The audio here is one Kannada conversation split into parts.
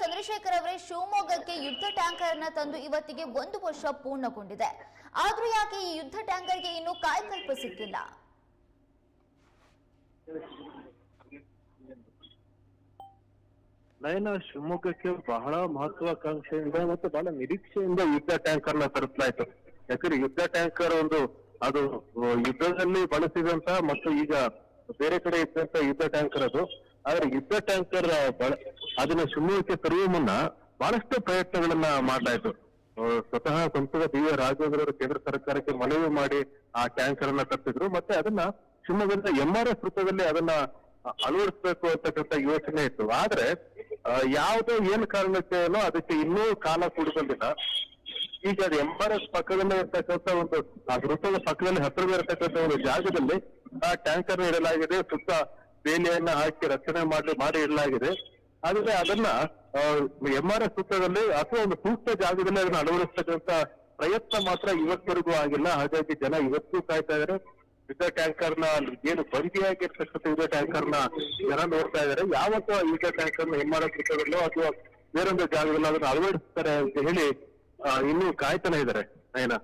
ಚಂದ್ರಶೇಖರ್ ಅವರೇ ಶಿವಮೊಗ್ಗಕ್ಕೆ ಯುದ್ಧ ಟ್ಯಾಂಕರ್ನ ತಂದು ಇವತ್ತಿಗೆ ಒಂದು ವರ್ಷ ಪೂರ್ಣಗೊಂಡಿದೆ. ಆದ್ರೂ ಯಾಕೆ ಈ ಯುದ್ಧ ಟ್ಯಾಂಕರ್ಗೆ ಇನ್ನೂ ಕಾಯಕಲ್ಪ ಸಿಕ್ಕಿಲ್ಲ? ನಯನ, ಶಿವಮೊಗ್ಗಕ್ಕೆ ಬಹಳ ಮಹತ್ವಾಕಾಂಕ್ಷೆಯಿಂದ ಮತ್ತು ಬಹಳ ನಿರೀಕ್ಷೆಯಿಂದ ಯುದ್ಧ ಟ್ಯಾಂಕರ್ನ ತರಿಸಲಾಯ್ತು. ಯಾಕಂದ್ರೆ ಯುದ್ಧ ಟ್ಯಾಂಕರ್ ಒಂದು, ಅದು ಯುದ್ಧದಲ್ಲಿ ಬಳಸಿದಂತ ಮತ್ತು ಈಗ ಬೇರೆ ಕಡೆ ಇದ್ದಂತ ಯುದ್ಧ ಟ್ಯಾಂಕರ್ ಅದು. ಆದ್ರೆ ಯುದ್ಧ ಟ್ಯಾಂಕರ್ ಅದನ್ನ ಶಿವಮೊಗ್ಗಕ್ಕೆ ತರುವ ಮುನ್ನ ಬಹಳಷ್ಟು ಪ್ರಯತ್ನಗಳನ್ನ ಮಾಡ್ಲಾಯ್ತು. ಸ್ವತಃ ಸಂಸದ ಬಿ ಎ ರಾಘವೇಂದ್ರ ಕೇಂದ್ರ ಸರ್ಕಾರಕ್ಕೆ ಮನವಿ ಮಾಡಿ ಆ ಟ್ಯಾಂಕರ್ ಅನ್ನ ತಪ್ಪಿದ್ರು. ಮತ್ತೆ ಅದನ್ನ ಶಿವಮೊಗ್ಗದ ಎಂ ಆರ್ ಎಸ್ ರೂಪದಲ್ಲಿ ಅದನ್ನ ಅಳವಡಿಸಬೇಕು ಅಂತಕ್ಕಂಥ ಯೋಚನೆ ಇತ್ತು. ಆದ್ರೆ ಯಾವುದೋ ಏನ್ ಕಾರಣಕ್ಕೇನೋ ಅದಕ್ಕೆ ಇನ್ನೂ ಕಾಲ ಕೂಡಿ ಈಗ ಅದು ಎಂ ಆರ್ ಎಸ್ ಪಕ್ಕದಲ್ಲೇ ಇರ್ತಕ್ಕಂಥ ಒಂದು, ಆ ವೃತ್ತದ ಪಕ್ಕದಲ್ಲಿ ಹತ್ತಿರದೇ ಇರತಕ್ಕಂಥ ಒಂದು ಜಾಗದಲ್ಲಿ ಆ ಟ್ಯಾಂಕರ್ ಇಡಲಾಗಿದೆ ಸುತ್ತ ಬೇಲಿಯನ್ನ ಹಾಕಿ ರಕ್ಷಣೆ ಮಾಡಿ ಮಾಡಿ ಇಡಲಾಗಿದೆ. ಆದ್ರೆ ಅದನ್ನ ಎಂ ಆರ್ ಎಸ್ ಸೂತ್ರದಲ್ಲಿ ಅಥವಾ ಒಂದು ಸೂಕ್ತ ಜಾಗದಲ್ಲಿ ಅದನ್ನ ಅಳವಡಿಸ್ತಕ್ಕಂತ ಪ್ರಯತ್ನ ಮಾತ್ರ ಇವತ್ತವರೆಗೂ ಆಗಿಲ್ಲ. ಹಾಗಾಗಿ ಜನ ಇವತ್ತು ಕಾಯ್ತಾ ಇದಾರೆ ಯುದ್ಧ ಟ್ಯಾಂಕರ್ನ ಏನು ಬಂದಿಯಾಗಿರ್ತಕ್ಕಂಥ ಯುದ್ಧ ಟ್ಯಾಂಕರ್ನ ಜನ ನೋಡ್ತಾ ಇದಾರೆ ಯಾವತ್ತೂ ಯುದ್ಧ ಟ್ಯಾಂಕರ್ನ ಎಂ ಆರ್ ಎಸ್ ಸೂತ್ರದಲ್ಲೋ ಅಥವಾ ಬೇರೊಂದು ಜಾಗದಲ್ಲಿ ಅದನ್ನ ಅಳವಡಿಸ್ತಾರೆ ಅಂತ ಹೇಳಿ ಇನ್ನೂ ಕಾಯ್ತಾನೆ ಇದಾರೆ ನಯನ.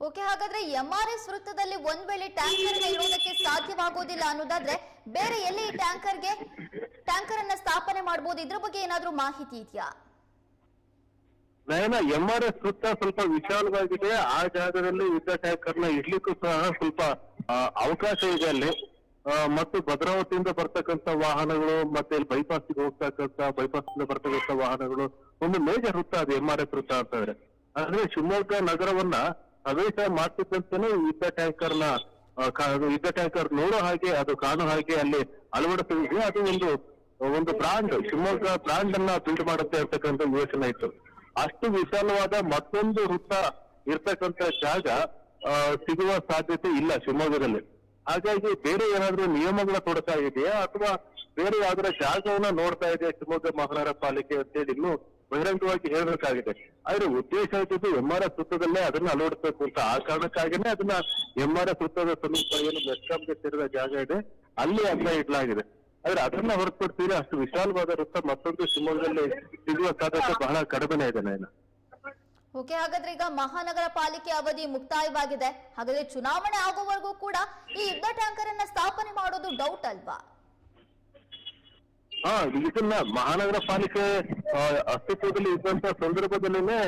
ಓಕೆ, ಹಾಗಾದ್ರೆ ಎಂ ಆರ್ ಎಸ್ ವೃತ್ತದಲ್ಲಿ ಒಂದ್ ವೇಳೆ ಟ್ಯಾಂಕರ್ನ ಇಡೋದಕ್ಕೆ ಸಾಧ್ಯವಾಗೋದಿಲ್ಲ ಅನ್ನೋದಾದ್ರೆ ಬೇರೆ ಎಲ್ಲಿ ಈ ಟ್ಯಾಂಕರ್ಗೆ ಟ್ಯಾಂಕರ್ ಅನ್ನ ಸ್ಥಾಪನೆ ಮಾಡಬಹುದು ಇದ್ರ ಬಗ್ಗೆ ಏನಾದ್ರೂ ಮಾಹಿತಿ ಇದೆಯಾ? ನಯನ ಎಂ ಆರ್ ಎಸ್ ವೃತ್ತ ಸ್ವಲ್ಪ ವಿಶಾಲವಾಗಿದೆ. ಆ ಜಾಗದಲ್ಲಿ ಯುದ್ಧ ಟ್ಯಾಂಕರ್ನ ಇಡ್ಲಿಕ್ಕೂ ಸಹ ಸ್ವಲ್ಪ ಅವಕಾಶ ಇದೆ ಅಲ್ಲಿ. ಮತ್ತು ಭದ್ರಾವತಿಯಿಂದ ಬರ್ತಕ್ಕಂಥ ವಾಹನಗಳು ಮತ್ತೆ ಇಲ್ಲಿ ಬೈಪಾಸ್ಗೆ ಹೋಗ್ತಕ್ಕಂಥ ಬೈಪಾಸ್ ಇಂದ ಬರ್ತಕ್ಕಂಥ ವಾಹನಗಳು ಒಂದು ಮೇಜರ್ ವೃತ್ತ ಅದು ಎಂ ಆರ್ ಎಸ್ ವೃತ್ತ ಅಂತಂದ್ರೆ ಅಂದ್ರೆ ಶಿವಮೊಗ್ಗ ನಗರವನ್ನ ಪ್ರವೇಶ ಮಾಡ್ತಿದ್ದಂತೆನೆ ಯುದ್ಧ ಟ್ಯಾಂಕರ್ನ ಆ, ಕಾ- ಅದು ಯುದ್ಧ ಟ್ಯಾಂಕರ್ ನೋಡೋ ಹಾಗೆ ಅದು ಕಾಣೋ ಹಾಗೆ ಅಲ್ಲಿ ಅಳವಡಿಸಿದೆ ಅದು ಒಂದು ಒಂದು ಬ್ರಾಂಡ್ ಶಿವಮೊಗ್ಗ ಬ್ರಾಂಡ್ ಅನ್ನ ಬಿಲ್ಡ್ ಮಾಡುತ್ತೆ ಅಂತಕ್ಕಂಥ ಯೋಚನೆ ಇತ್ತು. ಅಷ್ಟು ವಿಶಾಲವಾದ ಮತ್ತೊಂದು ವೃತ್ತ ಇರ್ತಕ್ಕಂಥ ಜಾಗ ಸಿಗುವ ಸಾಧ್ಯತೆ ಇಲ್ಲ ಶಿವಮೊಗ್ಗದಲ್ಲಿ. ಹಾಗಾಗಿ ಬೇರೆ ಏನಾದ್ರೂ ನಿಯಮಗಳ ಕೊಡ್ತಾ ಇದೆಯಾ? ಅಥವಾ ಬೇರೆ ಯಾವ್ದಾರ ಜಾಗವನ್ನ ನೋಡ್ತಾ ಇದೆ ಶಿವಮೊಗ್ಗ ಮಹಾನಗರ ಪಾಲಿಕೆ ಅಂತೇಳಿ ಇನ್ನು ಬಹಿರಂಗವಾಗಿ ಹೇಳಬೇಕಾಗಿದೆ. ಆದ್ರೆ ಉದ್ದೇಶ ಇದ್ದದ್ದು ಎಂ ಆರ್ ಎಸ್ ವೃತ್ತದಲ್ಲೇ ಅದನ್ನ ಅಳವಡಿಸಬೇಕು ಅಂತ ಆ ಕಾರಣಕ್ಕಾಗಿನೇ ಅದನ್ನ ಎಂ ಆರ್ ಎಸ್ ವೃತ್ತದ ಸಮೀಪ ಏನು ಮೆಸ್ಕಾಂಗೆ ಸೇರಿದ ಜಾಗ ಇದೆ. ಅಲ್ಲಿ ಅದನ್ನ ಇಡ್ಲಾಗಿದೆ. ಆದ್ರೆ ಅದನ್ನ ಹೊರತುಪಡಿಸಿದ್ರೆ ಅಷ್ಟು ವಿಶಾಲವಾದ ವೃತ್ತ ಮತ್ತೊಂದು ಶಿವಮೊಗ್ಗದಲ್ಲಿ ಸಿಗುವ ಸಾಧ್ಯತೆ ಬಹಳ ಕಡಿಮೆನೇ ಇದೆ ನಾನು ಓಕೆ ಹಾಗಾದ್ರೆ ಈಗ ಮಹಾನಗರ ಪಾಲಿಕೆ ಅವಧಿ ಮುಕ್ತಾಯವಾಗಿದೆ. ಹಾಗಾದ್ರೆ ಚುನಾವಣೆ ಆಗುವವರೆಗೂ ಕೂಡ ಈ ಯುದ್ಧ ಟ್ಯಾಂಕರ್ ಅನ್ನ ಸ್ಥಾಪನೆ ಮಾಡೋದು ಡೌಟ್ ಅಲ್ವಾ? ಹಾ ಇದನ್ನ ಮಹಾನಗರ ಪಾಲಿಕೆ ಅಸ್ತಿತ್ವದಲ್ಲಿ ಇದ್ದಂತ ಸಂದರ್ಭದಲ್ಲಿನೇ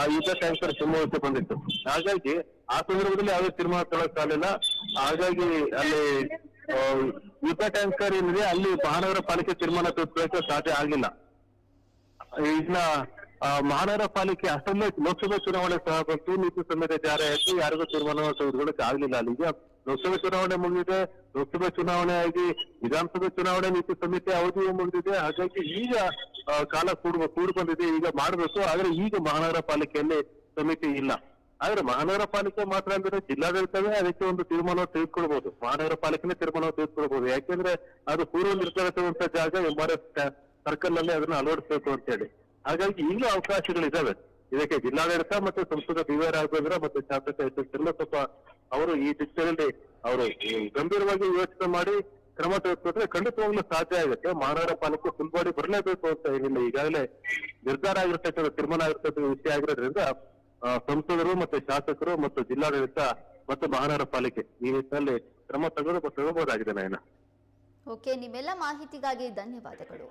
ಆ ಯುದ್ಧ ಟ್ಯಾಂಕರ್ ಶಿವಮೊಗ್ಗಕ್ಕೆ ಬಂದಿತ್ತು. ಹಾಗಾಗಿ ಆ ಸಂದರ್ಭದಲ್ಲಿ ಯಾವುದೇ ತೀರ್ಮಾನ ತಗೊಳಕ್ಕಾಗಲಿಲ್ಲ ಹಾಗಾಗಿ ಅಲ್ಲಿ ಯುದ್ಧ ಟ್ಯಾಂಕರ್ ಏನಿದೆ ಅಲ್ಲಿ ಮಹಾನಗರ ಪಾಲಿಕೆ ತೀರ್ಮಾನ ತೆಗೆದುಕೊಳ್ಳಕ್ಕೆ ಸಾಧ್ಯ ಆಗಿಲ್ಲ. ಇನ್ನ ಮಹಾನಗರ ಪಾಲಿಕೆ ಅಸೆಂಬ್ಲಿ ಲೋಕಸಭೆ ಚುನಾವಣೆ ಸಹ ಬಂತು ನೀತಿ ಸಂಹಿತೆ ಜಾರಿ ಆಯ್ತು ಯಾರಿಗೂ ತೀರ್ಮಾನ ತೆಗೆದುಕೊಳ್ಳಕ್ಕೆ ಆಗಲಿಲ್ಲ ಅಲ್ಲಿ ಲೋಕಸಭೆ ಚುನಾವಣೆ ಮುಗಿದಿದೆ, ಲೋಕಸಭೆ ಚುನಾವಣೆ ಆಗಿ ವಿಧಾನಸಭೆ ಚುನಾವಣೆ ನೀತಿ ಸಂಹಿತೆ ಅವಧಿಯು ಮುಗಿದಿದೆ, ಹಾಗಾಗಿ ಈಗ ಕಾಲ ಕೂಡ ಕೂಡ್ ಬಂದಿದೆ ಈಗ ಮಾಡಬೇಕು, ಆದ್ರೆ ಈಗ ಮಹಾನಗರ ಪಾಲಿಕೆಯಲ್ಲಿ ಸಮಿತಿ ಇಲ್ಲ. ಆದ್ರೆ ಮಹಾನಗರ ಪಾಲಿಕೆ ಮಾತ್ರ ಅಂದ್ರೆ ಜಿಲ್ಲಾಡಳಿತವೇ ಅದಕ್ಕೆ ಒಂದು ತೀರ್ಮಾನ ತೆಗೆದುಕೊಳ್ಬಹುದು ಮಹಾನಗರ ಪಾಲಿಕೆನೇ ತೀರ್ಮಾನ ತೆಗೆದುಕೊಳ್ಬಹುದು ಯಾಕೆಂದ್ರೆ ಅದು ಪೂರ್ವ ನಿರ್ಧರಿಸುವಂತ ಜಾಗ ಎಂ ಆರ್ ಎಸ್ ಸರ್ಕಲ್ನಲ್ಲಿ ಅದನ್ನ ಅಳವಡಿಸಬೇಕು ಅಂತ ಹೇಳಿ. ಹಾಗಾಗಿ ಈಗಲೂ ಅವಕಾಶಗಳಿದಾವೆ. ಇದಕ್ಕೆ ಜಿಲ್ಲಾಡಳಿತ ಮತ್ತು ಸಂಸದ ಬಿ ವೈ ರಾಘವೇಂದ್ರ ಮತ್ತೆ ಶಾಸಕ ಎಸ್ ಎಸ್ ಅವರು ಈ ದಿಕ್ಕಿನಲ್ಲಿ ಅವರು ಗಂಭೀರವಾಗಿ ಯೋಚನೆ ಮಾಡಿ ಕ್ರಮ ತೆಗೆದುಕೊಂಡ್ರೆ ಖಂಡಿತವಾಗ್ಲೂ ಸಾಧ್ಯ ಆಗುತ್ತೆ. ಮಹಾನಗರ ಪಾಲಿಕೆ ಫುಲ್ ಬರಲೇಬೇಕು ಅಂತ ಏನಿಲ್ಲ. ಈಗಾಗಲೇ ನಿರ್ಧಾರ ಆಗಿರ್ತಕ್ಕಂಥ ತೀರ್ಮಾನ ಆಗಿರ್ತಕ್ಕಂಥ ವಿಷಯ ಆಗಿರೋದ್ರಿಂದ ಸಂಸದರು ಮತ್ತೆ ಶಾಸಕರು ಮತ್ತು ಜಿಲ್ಲಾಡಳಿತ ಮತ್ತು ಮಹಾನಗರ ಪಾಲಿಕೆ ಈ ನಿಟ್ಟಿನಲ್ಲಿ ಕ್ರಮ ತೆಗೆದು ತಗೋಬಹುದಾಗಿದೆ ನಯನ. ಓಕೆ ನಿಮ್ಮೆಲ್ಲ ಮಾಹಿತಿಗಾಗಿ ಧನ್ಯವಾದಗಳು.